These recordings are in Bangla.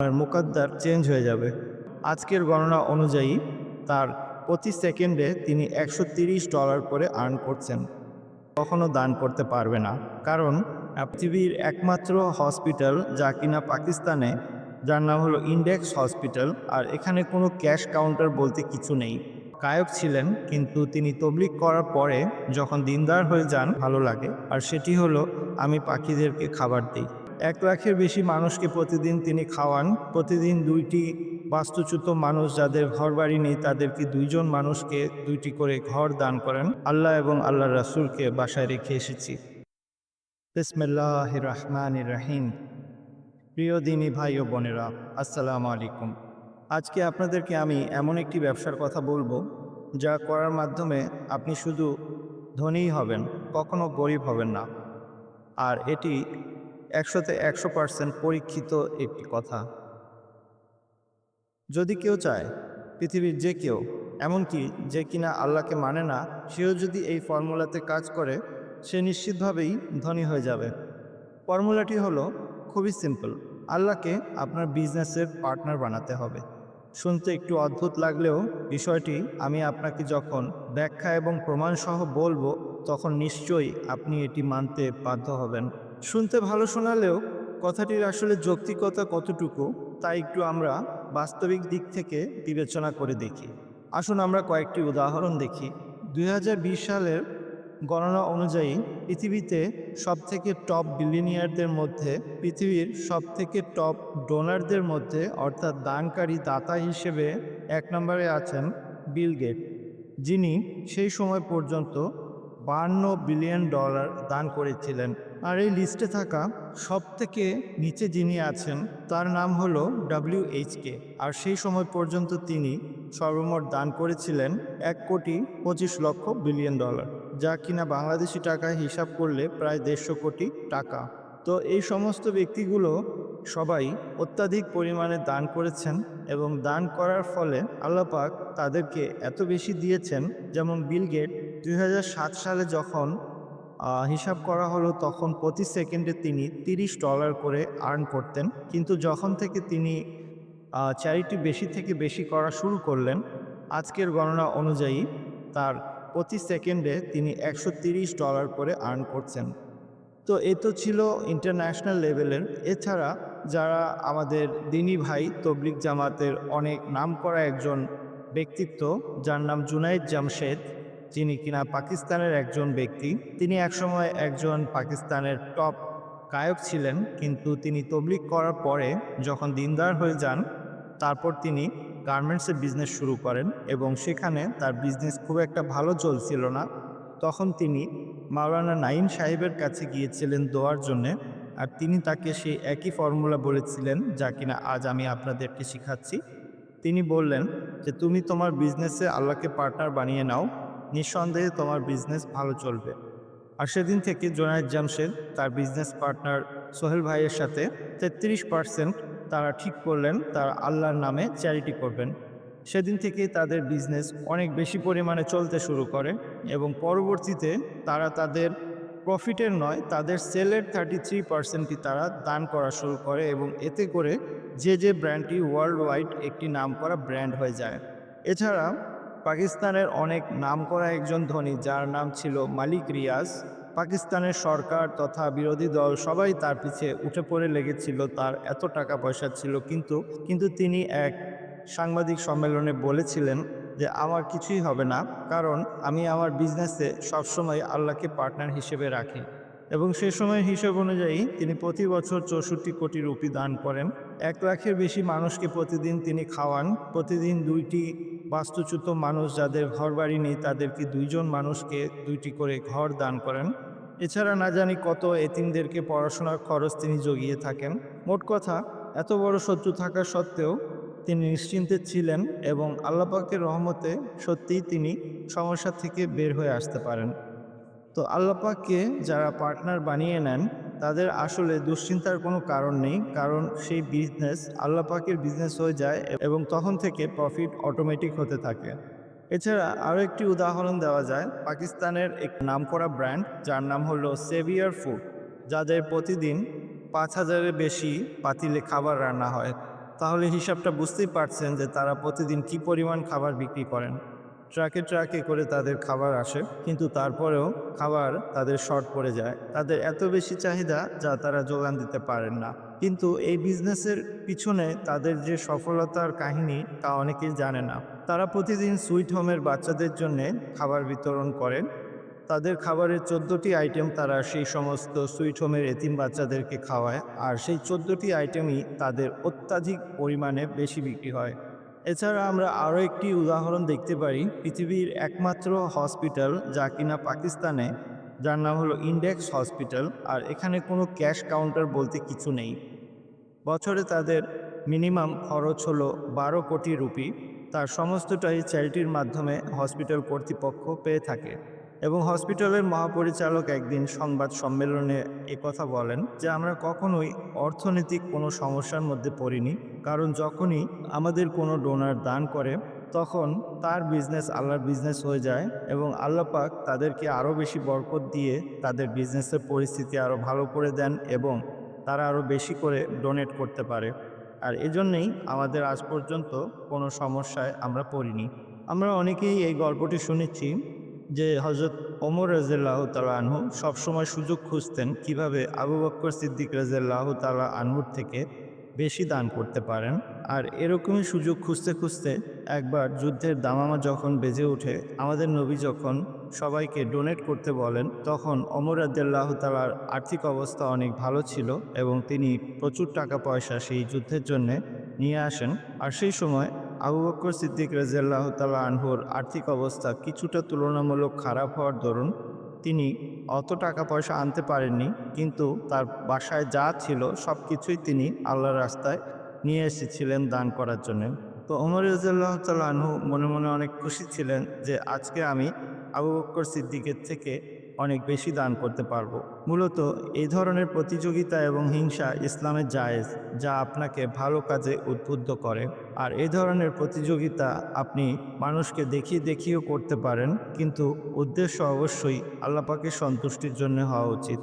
আর মুকাদ্দার চেঞ্জ হয়ে যাবে। আজকের গণনা অনুযায়ী তার প্রতি সেকেন্ডে তিনি একশো ডলার করে আর্ন করছেন। কখনো দান করতে পারবে না। কারণ, পৃথিবীর একমাত্র হসপিটাল যা কিনা পাকিস্তানে, যার নাম হলো ইন্ডেক্স হসপিটাল, আর এখানে কোনো ক্যাশ কাউন্টার বলতে কিছু নেই। গায়ক ছিলেন, কিন্তু তিনি তবলিক করার পরে যখন দিনদার হয়ে যান, ভালো লাগে। আর সেটি হলো, আমি পাখিদেরকে খাবার দিই। এক লাখের বেশি মানুষকে প্রতিদিন তিনি খাওয়ান। প্রতিদিন দুইটি বাস্তুচ্যুত মানুষ যাদের ঘর বাড়ি নেই, তাদেরকে দুইজন মানুষকে দুইটি করে ঘর দান করেন। আল্লাহ এবং আল্লাহ রাসূলকে বাসায় রেখে এসেছি। রহমান রাহিম। প্রিয় দিনী ভাই ও বোনেরা, আসসালামু আলাইকুম। আজকে আপনাদেরকে আমি এমন একটি ব্যবসার কথা বলব, যা করার মাধ্যমে আপনি শুধু ধনীই হবেন, কখনো গরিব হবেন না। আর এটি একশোতে একশো পার্সেন্ট পরীক্ষিত একটি কথা। যদি কেউ চায়, পৃথিবীর যে কেউ, এমনকি যে কিনা আল্লাহকে মানে না, সেও যদি এই ফর্মুলাতে কাজ করে, সে নিশ্চিতভাবেই ধনী হয়ে যাবে। ফর্মুলাটি হলো খুবই সিম্পল, আল্লাহকে আপনার বিজনেসের পার্টনার বানাতে হবে। শুনতে একটু অদ্ভুত লাগলেও বিষয়টি আমি আপনাকে যখন ব্যাখ্যা এবং প্রমাণসহ বলব, তখন নিশ্চয়ই আপনি এটি মানতে বাধ্য হবেন। শুনতে ভালো শোনালেও কথাটির আসলে যৌক্তিকতা কতটুকু, তা একটু আমরা বাস্তবিক দিক থেকে বিবেচনা করে দেখি। আসুন আমরা কয়েকটি উদাহরণ দেখি। দুই হাজার বিশ সালের গণনা অনুযায়ী পৃথিবীতে সবথেকে টপ বিলিনিয়ারদের মধ্যে, পৃথিবীর সবথেকে টপ ডোনারদের মধ্যে, অর্থাৎ দানকারী দাতা হিসেবে এক নম্বরে আছেন বিল গেট যিনি সেই সময় পর্যন্ত বান্ন বিলিয়ন ডলার দান করেছিলেন। আর এই লিস্টে থাকা সব থেকে নিচে যিনি আছেন, তার নাম হল হলো ডাব্লিউএইচকে আর সেই সময় পর্যন্ত তিনি সর্বমোট দান করেছিলেন এক কোটি পঁচিশ লক্ষ বিলিয়ন ডলার, যা কিনা বাংলাদেশি টাকায় হিসাব করলে প্রায় দেড়শো কোটি টাকা। তো এই সমস্ত ব্যক্তিগুলো সবাই অত্যাধিক পরিমাণে দান করেছেন এবং দান করার ফলে আল্লাপাক তাদেরকে এত বেশি দিয়েছেন, যেমন বিল গেট দুই হাজার সাত সালে যখন হিসাব করা হলো তখন প্রতি সেকেন্ডে তিনি তিরিশ ডলার করে আর্ন করতেন। কিন্তু যখন থেকে তিনি চ্যারিটি বেশি থেকে বেশি করা শুরু করলেন, আজকের গণনা অনুযায়ী তার প্রতি সেকেন্ডে তিনি একশো তিরিশ ডলার করে আর্ন করছেন। তো এ তো ছিল ইন্টারন্যাশনাল লেভেলের এছাড়া যারা আমাদের দিনী ভাই তবলিক জামাতের অনেক নামকরা একজন ব্যক্তিত্ব, যার নাম জুনাইদ জামশেদ যিনি কিনা পাকিস্তানের একজন ব্যক্তি। তিনি একসময় একজন পাকিস্তানের টপ গায়ক ছিলেন, কিন্তু তিনি তবলিক করার পরে যখন দিনদার হয়ে যান, তারপর তিনি গার্মেন্টসের বিজনেস শুরু করেন এবং সেখানে তার বিজনেস খুব একটা ভালো চলছিল না। তখন তিনি মাওলানা নাইম সাহেবের কাছে গিয়েছিলেন দোয়ার জন্যে, আর তিনি তাকে সেই একই ফর্মুলা বলেছিলেন, যা কিনা আজ আমি আপনাদেরকে শেখাচ্ছি। তিনি বললেন যে, তুমি তোমার বিজনেসে আল্লাহকে পার্টনার বানিয়ে নাও নিঃসন্দেহে তোমার বিজনেস ভালো চলবে। আর সেদিন থেকে জোনায়দ জামশেদ, তার বিজনেস পার্টনার সোহেল ভাইয়ের সাথে তেত্রিশ পার্সেন্ট তারা ঠিক করলেন, তারা আল্লাহর নামে চ্যারিটি করবেন। সেদিন থেকেই তাদের বিজনেস অনেক বেশি পরিমাণে চলতে শুরু করে এবং পরবর্তীতে তারা তাদের প্রফিটের নয়, তাদের সেলের থার্টি থ্রি পার্সেন্টই তারা দান করা শুরু করে এবং এতে করে যে যে ব্র্যান্ডটি ওয়ার্ল্ড ওয়াইড একটি নাম করা ব্র্যান্ড হয়ে যায়। এছাড়া পাকিস্তানের অনেক নামকরা একজন ধনী, যার নাম ছিল মালিক রিয়াজ। পাকিস্তানের সরকার তথা বিরোধী দল সবাই তার পিছে উঠে পড়ে লেগেছিল, তার এত টাকা পয়সা ছিল। কিন্তু কিন্তু তিনি এক সাংবাদিক সম্মেলনে বলেছিলেন যে, আমার কিছুই হবে না, কারণ আমি আমার বিজনেসে সবসময় আল্লাহকে পার্টনার হিসেবে রাখি। এবং সে সময় হিসেব অনুযায়ী তিনি প্রতি বছর চৌষট্টি কোটি রুপি দান করেন। এক লাখের বেশি মানুষকে প্রতিদিন তিনি খাওয়ান। প্রতিদিন দুইটি বাস্তুচ্যুত মানুষ যাদের ঘর বাড়ি নেই, তাদেরকে দুইজন মানুষকে দুইটি করে ঘর দান করেন। এছাড়া না জানি কত এতিমদেরকে পড়াশোনার খরচ তিনি জগিয়ে থাকেন। মোট কথা, এত বড় শত্রু থাকা সত্ত্বেও তিনি নিশ্চিন্তে ছিলেন এবং আল্লাপাকের রহমতে সত্যিই তিনি সমস্যা থেকে বের হয়ে আসতে পারেন। তো আল্লাপাককে যারা পার্টনার বানিয়ে নেন, তাদের আসলে দুশ্চিন্তার কোনো কারণ নেই, কারণ সেই বিজনেস আল্লাপাকের বিজনেস হয়ে যায় এবং তখন থেকে প্রফিট অটোমেটিক হতে থাকে। এছাড়া আরও একটি উদাহরণ দেওয়া যায়, পাকিস্তানের এক নামকরা ব্র্যান্ড যার নাম হলো সেভিয়ার ফুড যাদের প্রতিদিন পাঁচ হাজারের বেশি পাতিলে খাবার রান্না হয়। তাহলে হিসাবটা বুঝতেই পারছেন যে তারা প্রতিদিন কি পরিমাণ খাবার বিক্রি করেন। ট্রাকে ট্রাকে করে তাদের খাবার আসে, কিন্তু তারপরেও খাবার তাদের শর্ট পড়ে যায়। তাদের এত বেশি চাহিদা যা তারা যোগান দিতে পারেন না। কিন্তু এই বিজনেসের পিছনে তাদের যে সফলতার কাহিনী তা অনেকেই জানে না। তারা প্রতিদিন সুইট হোমের বাচ্চাদের জন্য খাবার বিতরণ করেন। তাদের খাবারের চোদ্দোটি আইটেম তারা সেই সমস্ত সুইট হোমের এতিম বাচ্চাদেরকে খাওয়ায়, আর সেই চোদ্দোটি আইটেমই তাদের অত্যাধিক পরিমাণে বেশি বিক্রি হয়। এছাড়া আমরা আরও একটি উদাহরণ দেখতে পারি, পৃথিবীর একমাত্র হসপিটাল যা কিনা পাকিস্তানে। যার নাম হলো ইন্ডেক্স হসপিটাল, আর এখানে কোনো ক্যাশ কাউন্টার বলতে কিছু নেই। বছরে তাদের মিনিমাম খরচ হলো বারো কোটি রুপি। তার সমস্তটাই চ্যারিটির মাধ্যমে হসপিটাল কর্তৃপক্ষ পেয়ে থাকে। এবং হসপিটালের মহাপরিচালক একদিন সংবাদ সম্মেলনে কথা বলেন যে, আমরা কখনোই অর্থনৈতিক কোনো সমস্যার মধ্যে পড়িনি। কারণ যখনই আমাদের কোনো ডোনার দান করে, তখন তার বিজনেস আল্লাহর বিজনেস হয়ে যায় এবং আল্লাহ পাক তাদেরকে আরও বেশি বরকত দিয়ে তাদের বিজনেসের পরিস্থিতি আরও ভালো করে দেন এবং তারা আরও বেশি করে ডোনেট করতে পারে। আর এজন্যই আমাদের আজ পর্যন্ত কোনো সমস্যায় আমরা পড়িনি। আমরা অনেকেই এই গল্পটি শুনেছি যে হজরত ওমর রাজিয়াল্লাহ তালা আনহু সবসময় সুযোগ খুঁজতেন কীভাবে আবু বক্কর সিদ্দিক রাজিয়াল্লাহ তালা আনহুর থেকে বেশি দান করতে পারেন। আর এরকমই সুযোগ খুঁজতে খুঁজতে একবার যুদ্ধের দামামা যখন বেজে ওঠে, আমাদের নবী যখন সবাইকে ডোনেট করতে বলেন, তখন অমর আদাল্লাহ তালার আর্থিক অবস্থা অনেক ভালো ছিল এবং তিনি প্রচুর টাকা পয়সা সেই যুদ্ধের জন্যে নিয়ে আসেন। আর সেই সময় আবু বক্কর সিদ্দিক রাজিয়াল্লাহ তালা আনহুর আর্থিক অবস্থা কিছুটা তুলনামূলক খারাপ হওয়ার দরুন তিনি অত টাকা পয়সা আনতে পারেননি, কিন্তু তার বাসায় যা ছিল সব কিছুই তিনি আল্লাহর রাস্তায় নিয়ে এসেছিলেন দান করার জন্য। তো ওমর রাজিয়াল্লাহ তালা আনহু মনে মনে অনেক খুশি ছিলেন যে আজকে আমি আবু বক্কর সিদ্দিকের থেকে অনেক বেশি দান করতে পারব। মূলত এই ধরনের প্রতিযোগিতা এবং হিংসা ইসলামের জায়েজ, যা আপনাকে ভালো কাজে উদ্বুদ্ধ করে। আর এই ধরনের প্রতিযোগিতা আপনি মানুষকে দেখিয়ে দেখিয়েও করতে পারেন, কিন্তু উদ্দেশ্য অবশ্যই আল্লাপাকে সন্তুষ্টির জন্য হওয়া উচিত।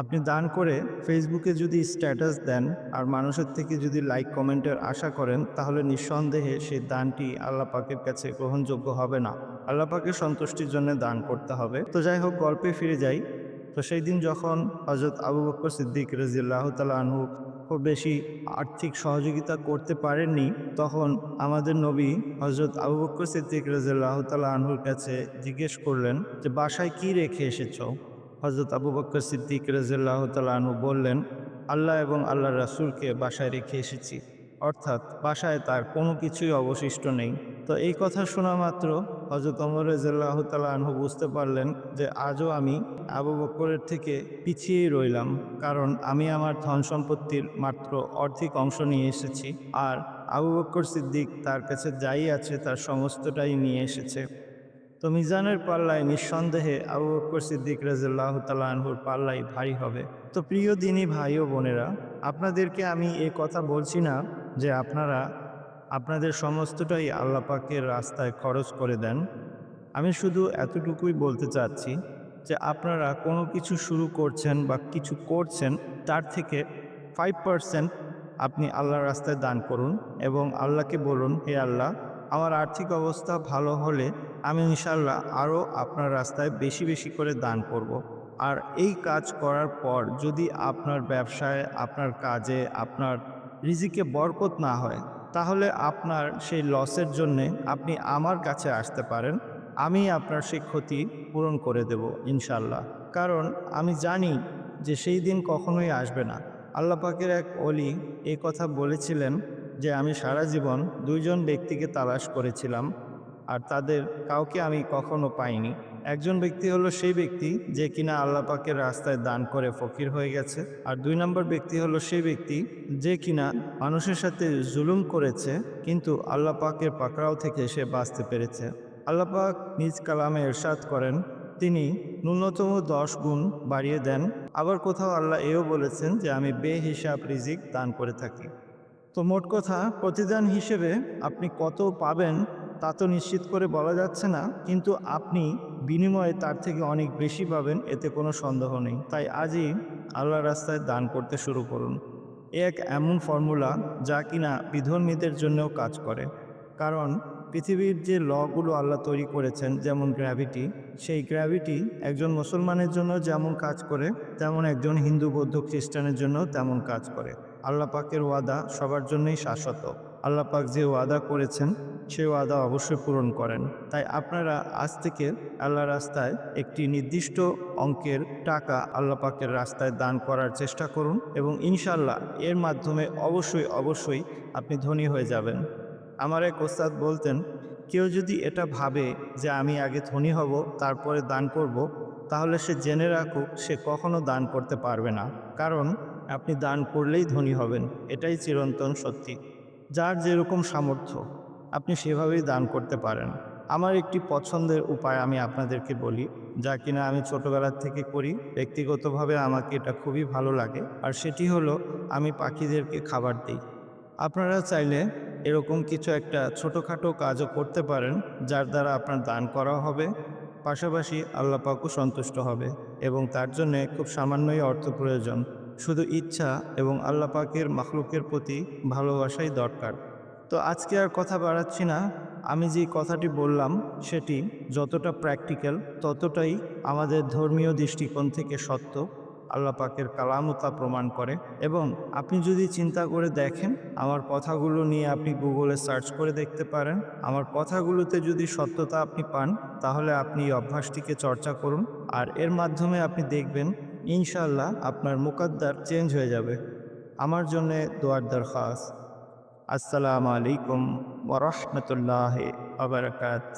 আপনি দান করে ফেসবুকে যদি স্ট্যাটাস দেন আর মানুষের থেকে যদি লাইক, কমেন্টের আশা করেন, তাহলে নিঃসন্দেহে সেই দানটি আল্লাহ পাকের কাছে গ্রহণযোগ্য হবে না। আল্লাহ পাকের সন্তুষ্টির জন্য দান করতে হবে। তো যাই হোক, গল্পে ফিরে যাই। তো সেই দিন যখন হজরত আবু বকর সিদ্দিক রাজিয়াল্লাহ তালা আনহু খুব বেশি আর্থিক সহযোগিতা করতে পারেননি, তখন আমাদের নবী হজরত আবু বকর সিদ্দিক রাজিয়াল্লাহ তালা আনহুর কাছে জিজ্ঞেস করলেন যে, বাসায় কি রেখে এসেছ? হজরত আবু বক্কর সিদ্দিক রাজিয়াল্লাহ আনহু বললেন, আল্লাহ এবং আল্লাহ রাসুলকে বাসায় রেখে এসেছি। অর্থাৎ বাসায় তার কোনো কিছুই অবশিষ্ট নেই। তো এই কথা শোনা মাত্র হজরত অমর রাজিয়াল্লাহ তালু বুঝতে পারলেন যে আজও আমি আবু বক্করের থেকে পিছিয়েই রইলাম, কারণ আমি আমার ধন সম্পত্তির মাত্র অর্ধেক অংশ নিয়ে এসেছি আর আবু বক্কর সিদ্দিক তার কাছে যাই আছে তার সমস্তটাই নিয়ে এসেছে। তো মিজানের পাল্লায় নিঃসন্দেহে আবু বকর সিদ্দিক রাজিল্লাহ তালাহুর পাল্লাই ভারী হবে। তো প্রিয় দিনী ভাই ও বোনেরা, আপনাদেরকে আমি এ কথা বলছি না যে আপনারা আপনাদের সমস্তটাই আল্লাহ পাকের রাস্তায় খরচ করে দেন আমি শুধু এতটুকুই বলতে চাচ্ছি যে আপনারা কোনো কিছু শুরু করছেন বা কিছু করছেন, তার থেকে ফাইভ পারসেন্ট আপনি আল্লাহর রাস্তায় দান করুন এবং আল্লাহকে বলুন, হে আল্লাহ, আমার আর্থিক অবস্থা ভালো হলে আমি ইনশাল্লাহ আরও আপনার রাস্তায় বেশি বেশি করে দান করব। আর এই কাজ করার পর যদি আপনার ব্যবসায়, আপনার কাজে, আপনার রিজিকে বরকত না হয় তাহলে আপনার সেই লসের জন্যে আপনি আমার কাছে আসতে পারেন। আমি আপনার সেই ক্ষতি পূরণ করে দেব ইনশাল্লাহ কারণ আমি জানি যে সেই দিন কখনোই আসবে না। আল্লাহ পাকের এক অলি এই কথা বলেছিলেন যে, আমি সারা জীবন দুইজন ব্যক্তিকে তালাশ করেছিলাম আর তাদের কাউকে আমি কখনো পাইনি। একজন ব্যক্তি হলো সেই ব্যক্তি যে কিনা আল্লাহ পাকের রাস্তায় দান করে ফকির হয়ে গেছে। আর দুই নম্বর ব্যক্তি হলো সেই ব্যক্তি যে কিনা মানুষের সাথে জুলুম করেছে, কিন্তু আল্লাহ পাকের পাকড়াও থেকে সে বাঁচতে পেরেছে। আল্লাহ পাক নিজ কালামে এরশাদ করেন, তিনি ন্যূনতম দশ গুণ বাড়িয়ে দেন। আবার কোথাও আল্লাহ এও বলেছেন যে, আমি বে হিসাব রিজিক দান করে থাকি। তো মোট কথা, প্রতিদান হিসেবে আপনি কত পাবেন তা তো নিশ্চিত করে বলা যাচ্ছে না, কিন্তু আপনি বিনিময়ে তার থেকে অনেক বেশি পাবেন, এতে কোনো সন্দেহ নেই। তাই আজই আল্লাহ রাস্তায় দান করতে শুরু করুন। এক এমন ফর্মুলা যা কিনা বিধর্মীদের জন্যও কাজ করে। কারণ পৃথিবীর যে লগুলো আল্লাহ তৈরি করেছেন, যেমন গ্র্যাভিটি, সেই গ্র্যাভিটি একজন মুসলমানের জন্য যেমন কাজ করে, তেমন একজন হিন্দু, বৌদ্ধ, খ্রিস্টানের জন্য তেমন কাজ করে। আল্লাহ পাকের ওয়াদা সবার জন্যই শাশ্বত। আল্লাহ পাক যে ওয়াদা করেছেন, সে ওয়াদা অবশ্যই পূরণ করেন। তাই আপনারা আজ থেকে আল্লাহ রাস্তায় একটি নির্দিষ্ট অঙ্কের টাকা আল্লাহ পাকের রাস্তায় দান করার চেষ্টা করুন এবং ইনশাল্লাহ এর মাধ্যমে অবশ্যই অবশ্যই আপনি ধনী হয়ে যাবেন। আমার এক ওস্তাদ বলতেন, কেউ যদি এটা ভাবে যে আমি আগে ধনী হব, তারপরে দান করব, তাহলে সে জেনে রাখুক সে কখনো দান করতে পারবে না। কারণ আপনি দান করলেই ধনী হবেন। এটাই চিরন্তন সত্যি। যার যেরকম সামর্থ্য, আপনি সেভাবেই দান করতে পারেন। আমার একটি পছন্দের উপায় আমি আপনাদেরকে বলি, যা কিনা আমি ছোটোবেলার থেকে করি, ব্যক্তিগতভাবে আমাকে এটা খুবই ভালো লাগে, আর সেটি হলো আমি পাখিদেরকে খাবার দিই। আপনারা চাইলে এরকম কিছু একটা ছোটোখাটো কাজও করতে পারেন, যার দ্বারা আপনার দান করা হবে, পাশাপাশি আল্লাহ পাকও সন্তুষ্ট হবে, এবং তার জন্যে খুব সামান্যই অর্থ প্রয়োজন। শুধু ইচ্ছা এবং আল্লাহ পাকের মাখলুকের প্রতি ভালোবাসাই দরকার। তো আজকে আর কথা বাড়াচ্ছি না। আমি যে কথাটি বললাম, সেটি যতটা প্র্যাকটিক্যাল ততটাই আমাদের ধর্মীয় দৃষ্টিকোণ থেকে সত্য। আল্লাহ পাকের কালামও তা প্রমাণ করে। এবং আপনি যদি চিন্তা করে দেখেন, আমার কথাগুলো নিয়ে আপনি গুগলে সার্চ করে দেখতে পারেন। আমার কথাগুলোতে যদি সত্যতা আপনি পান, তাহলে আপনি এই অভ্যাসটিকে চর্চা করুন। আর এর মাধ্যমে আপনি দেখবেন ইনশাল্লাহ আপনার মুকদ্দার চেঞ্জ হয়ে যাবে। আমার জন্যে দোয়ার দরখাস্ত। আসসালামু আলাইকুম ওরহমতুল্লাহ আবরকাত